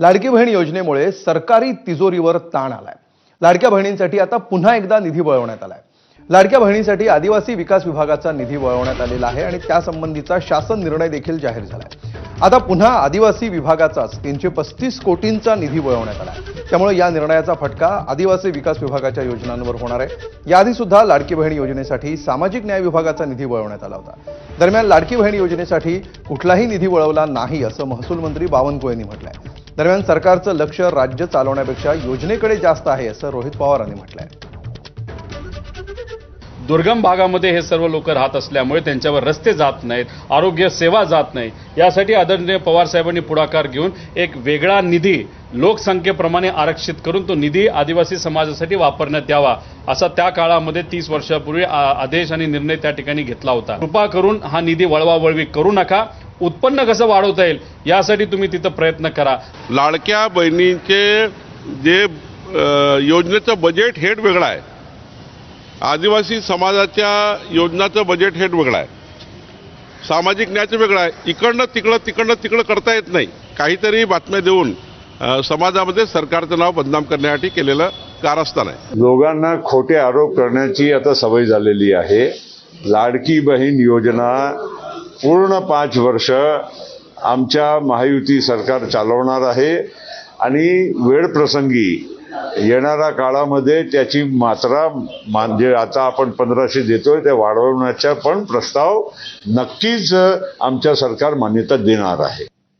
लाडकी बहीण योजनेमुळे सरकारी तिजोरीवर ताण आलाय. लाडक्या बहिणींसाठी आता पुन्हा एकदा निधी वळवण्यात आलाय. लाडक्या बहिणींसाठी आदिवासी विकास विभागाचा निधी वळवण्यात आलेला आहे आणि त्यासंबंधीचा शासन निर्णय देखील जाहीर झालाय. आता पुन्हा आदिवासी विभागाचाच तीनशे पस्तीस कोटींचा निधी वळवण्यात आला त्यामुळे या निर्णयाचा फटका आदिवासी विकास विभागाच्या योजनांवर होणार आहे. याआधी सुद्धा लाडकी बहीण योजनेसाठी सामाजिक न्याय विभागाचा निधी वळवण्यात आला होता. दरम्यान लाडकी बहीण योजनेसाठी कुठलाही निधी वळवला नाही असं महसूल मंत्री बावनकुळेंनी म्हटलंय. दरम्यान सरकारचं लक्ष राज्य चालवण्यापेक्षा योजनेकडे जास्त आहे असं रोहित पवारांनी म्हटलंय. दुर्गम भागामध्ये हे सर्व लोक राहत असल्यामुळे त्यांच्यावर रस्ते जात नाहीत आरोग्य सेवा जात नाही यासाठी आदरणीय पवार साहेबांनी पुढाकार घेऊन एक वेगळा निधी लोकसंख्येप्रमाणे आरक्षित करून तो निधी आदिवासी समाजासाठी वापरण्यात यावा असा त्या काळामध्ये तीस वर्षापूर्वी आदेश आणि निर्णय त्या ठिकाणी घेतला होता. कृपा करून हा निधी वळवावळवी करू नका उत्पन्न कसं वाढवता येईल यासाठी तुम्ही तिथं प्रयत्न करा. लाडक्या बहिणींचे जे योजनेचं बजेट हेड वेगळं आहे. आदिवासी समाजाच्या योजनाचं बजेट हेड वेगळं आहे. सामाजिक न्यायाचं वेगळं आहे. इकडनं तिकडं तिकडनं तिकडं करता येत नाही. काहीतरी बातम्या देऊन समाजामध्ये सरकारचं नाव बदनाम करण्यासाठी केलेलं कारस्थान आहे. लोकांना खोटे आरोप करण्याची आता सवय झालेली आहे. लाडकी बहीण योजना पूर्ण पाच वर्ष आमच्या महायुती सरकार चालवणार आहे आणि वेळ प्रसंगी येणाऱ्या काळामध्ये त्याची मात्रा मान- आता आपण पंधराशे देतोय ते वाढवण्याचा पण प्रस्ताव नक्कीच आमच्या सरकार मान्यता देणार आहे.